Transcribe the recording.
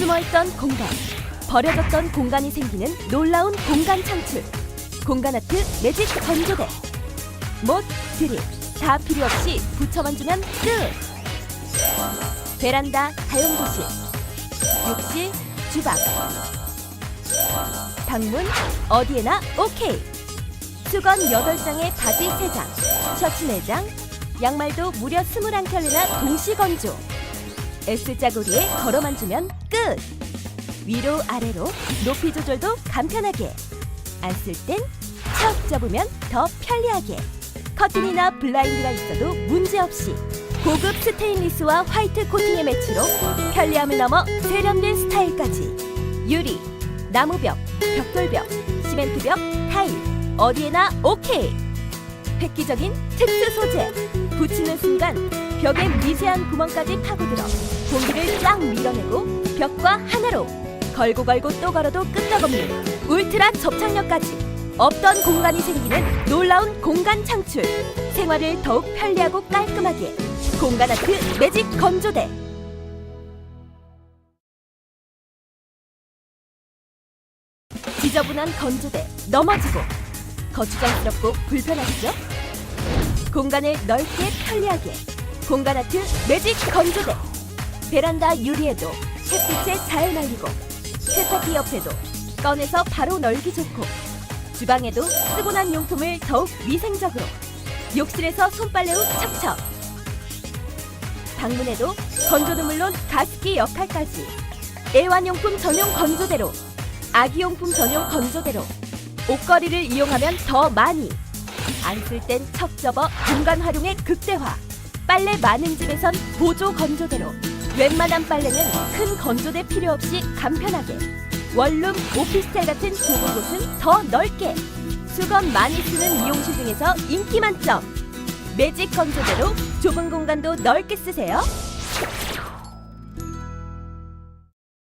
숨어있던 공간, 버려졌던 공간이 생기는 놀라운 공간 창출. 공간 아트 매직 건조대. 못, 드립 다 필요 없이 붙여만 주면 끝. 베란다, 다용도실, 욕실, 주방, 방문 어디에나 오케이. 수건 8장에 바지 3장, 셔츠 4장, 양말도 무려 21켤레나 동시 건조. S자고리에 걸어만 주면 끝! 위로 아래로 높이 조절도 간편하게. 안 쓸 땐 척 접으면 더 편리하게. 커튼이나 블라인드가 있어도 문제없이. 고급 스테인리스와 화이트 코팅의 매치로 편리함을 넘어 세련된 스타일까지. 유리, 나무벽, 벽돌벽, 시멘트벽, 타일, 어디에나 오케이! 획기적인 특수 소재. 붙이는 순간 벽에 미세한 구멍까지 파고들어 공기를 쫙 밀어내고 벽과 하나로. 걸고 걸고 또 걸어도 끄떡없는 울트라 접착력까지. 없던 공간이 생기는 놀라운 공간 창출. 생활을 더욱 편리하고 깔끔하게. 공간 아트 매직 건조대. 지저분한 건조대 넘어지고. 거추장스럽고 불편하시죠? 공간을 넓게 편리하게. 공간 아트 매직 건조대. 베란다 유리에도 햇빛에 잘 말리고 세탁기 옆에도 꺼내서 바로 널기 좋고 주방에도 쓰고 난 용품을 더욱 위생적으로 욕실에서 손빨래 후 척척. 방문에도 건조는 물론 가습기 역할까지 애완용품 전용 건조대로 아기용품 전용 건조대로 옷걸이를 이용하면 더 많이. 안 쓸 땐 척 접어 공간 활용의 극대화. 빨래 많은 집에선 보조 건조대로 웬만한 빨래는 큰 건조대 필요 없이 간편하게. 원룸 오피스텔 같은 좁은 곳은 더 넓게. 수건 많이 쓰는 미용실 중에서 인기 만점. 매직 건조대로 좁은 공간도 넓게 쓰세요